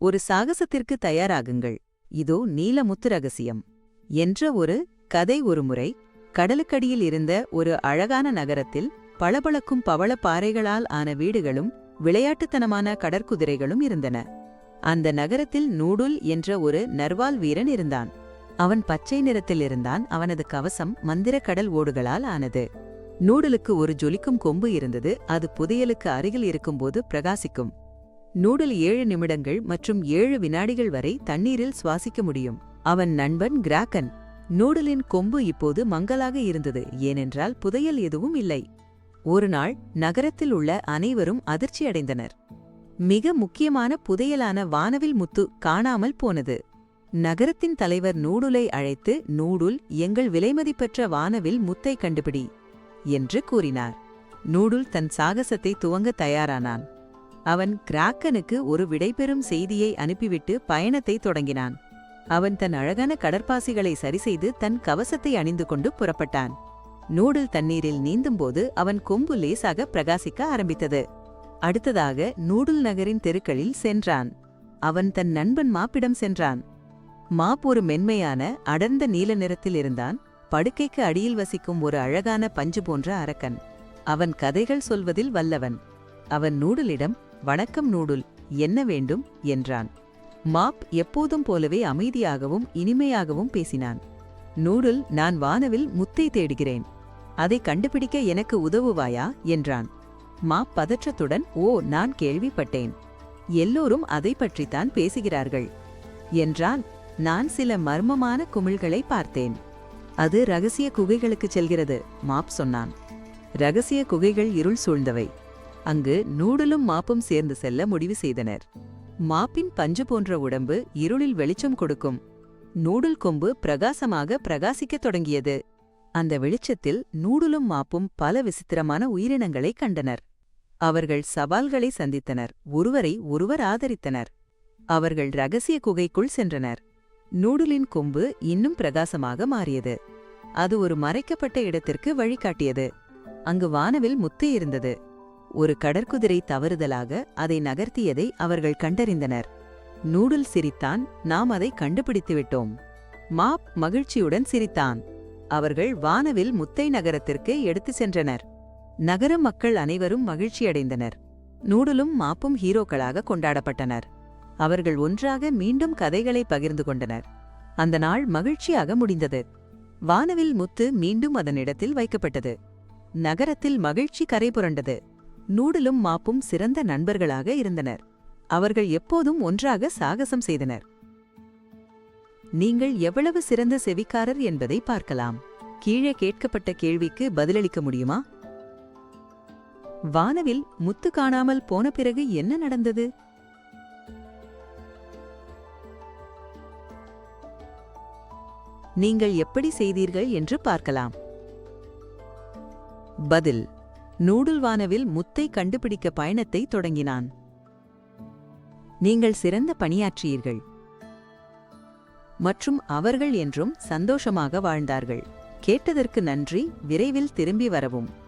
ஒரு சாகசத்திற்கு தயாராகுங்கள். இதோ நீலமுத்து ரகசியம். என்ற ஒரு கதை ஒருமுறை கடலுக்கடியில் இருந்த ஒரு அழகான நகரத்தில் பளபளக்கும் பவள பாறைகளால் ஆன வீடுகளும் விளையாட்டுத்தனமான கடற்குதிரைகளும் இருந்தன. அந்த நகரத்தில் நூடுல் என்ற ஒரு நர்வால் வீரன் இருந்தான். அவன் பச்சை நிறத்தில் இருந்தான். அவனது கவசம் மந்திர கடல் ஓடுகளால் ஆனது. நூடுலுக்கு ஒரு ஜொலிக்கும் கொம்பு இருந்தது. அது புதையலுக்கு அருகில் இருக்கும்போது பிரகாசிக்கும். நூடுல் ஏழு நிமிடங்கள் மற்றும் ஏழு வினாடிகள் வரை தண்ணீரில் சுவாசிக்க முடியும். அவன் நண்பன் கிராக்கன். நூடுலின் கொம்பு இப்போது மங்கலாக இருந்தது ஏனென்றால் புதையல் எதுவும் இல்லை. ஒரு நாள் நகரத்தில் உள்ள அனைவரும் அதிர்ச்சியடைந்தனர் மிக முக்கியமான புதையலான வானவில் முத்து காணாமல் போனது. நகரத்தின் தலைவர் நூடுலை அழைத்து நூடுல் எங்கள் விலைமதிப்பற்ற வானவில் முத்தை கண்டுபிடி என்று கூறினார். நூடுல் தன் சாகசத்தை துவங்க தயாரானான். அவன் கிராக்கனுக்கு ஒரு விடைபெறும் செய்தியை அனுப்பிவிட்டு பயணத்தை தொடங்கினான். அவன் தன் அழகான கடற்பாசிகளை சரிசெய்து தன் கவசத்தை அணிந்து கொண்டு புறப்பட்டான். நூடுல் தண்ணீரில் நீந்தும்போது அவன் கொம்பு லேசாக பிரகாசிக்க ஆரம்பித்தது. அடுத்ததாக நூடுல் நகரின் தெருக்களில் சென்றான். அவன் தன் நண்பன் மாப்பிடம் சென்றான். மாப் ஒரு மென்மையான அடர்ந்த நீல நிறத்தில் இருந்தான். படுக்கைக்கு அடியில் வசிக்கும் ஒரு அழகான பஞ்சு போன்ற அரக்கன். அவன் கதைகள் சொல்வதில் வல்லவன். அவன் நூடுலிடம் வணக்கம் நூடுல் என்ன வேண்டும்? என்றான். மாப் எப்போதும் போலவே அமைதியாகவும் இனிமையாகவும் பேசினான். நூடுல் நான் வானவில் முத்தை தேடுகிறேன். அதை கண்டுபிடிக்க எனக்கு உதவுவாயா? என்றான். மாப் பதற்றத்துடன் ஓ நான் கேள்விப்பட்டேன். எல்லோரும் அதை பற்றித்தான் பேசுகிறார்கள் என்றான். நான் சில மர்மமான குமிழ்களை பார்த்தேன். அது ரகசிய குகைகளுக்குச் செல்கிறது மாப் சொன்னான். ரகசிய குகைகள் இருள் சூழ்ந்தவை. அங்கு நூடலும் மாப்பும் சேர்ந்து செல்ல முடிவு செய்தனர். மாப்பின் பஞ்சு போன்ற உடம்பு இருளில் வெளிச்சம் கொடுக்கும். நூடுல் கொம்பு பிரகாசமாக பிரகாசிக்கத் தொடங்கியது. அந்த வெளிச்சத்தில் நூடுலும் மாப்பும் பல விசித்திரமான உயிரினங்களைக் கண்டனர். அவர்கள் சவால்களை சந்தித்தனர். ஒருவரை ஒருவர் ஆதரித்தனர். அவர்கள் ரகசிய குகைக்குள் சென்றனர். நூடுலின் கொம்பு இன்னும் பிரகாசமாக மாறியது. அது ஒரு மறைக்கப்பட்ட இடத்திற்கு வழிகாட்டியது. அங்கு வானவில் முத்து இருந்தது. ஒரு கடற்குதிரை தவறுதலாக அதை நகர்த்தியதை அவர்கள் கண்டறிந்தனர். நூடுல் சிரித்தான் நாம் அதை கண்டுபிடித்துவிட்டோம் மாப் மகிழ்ச்சியுடன் சிரித்தான். அவர்கள் வானவில் முத்தை நகரத்திற்கு எடுத்து சென்றனர். நகர மக்கள் அனைவரும் மகிழ்ச்சியடைந்தனர். நூடுலும் மாப்பும் ஹீரோக்களாக கொண்டாடப்பட்டனர். அவர்கள் ஒன்றாக மீண்டும் கதைகளை பகிர்ந்து கொண்டனர். அந்த நாள் மகிழ்ச்சியாக முடிந்தது. வானவில் முத்து மீண்டும் அதன் இடத்தில் வைக்கப்பட்டது. நகரத்தில் மகிழ்ச்சி கரை புரண்டது. நூடலும் மாப்பும் சிறந்த நண்பர்களாக இருந்தனர். அவர்கள் எப்போதும் ஒன்றாக சாகசம் செய்தனர். நீங்கள் எவ்வளவு சிறந்த செவிக்காரர் என்பதை பார்க்கலாம். கீழே கேட்கப்பட்ட கேள்விக்கு பதிலளிக்க முடியுமா? வானவில் முத்து காணாமல் போன பிறகு என்ன நடந்தது? நீங்கள் எப்படி செய்தீர்கள் என்று பார்க்கலாம். பதில் நூடுல் வானவில் முத்தை கண்டுபிடிக்க பயணத்தை தொடங்கினான். நீங்கள் சிறந்த பணியாற்றியீர்கள். மற்றும் அவர்கள் என்றும் சந்தோஷமாக வாழ்ந்தார்கள். கேட்டதற்கு நன்றி. விரைவில் திரும்பி வரவும்.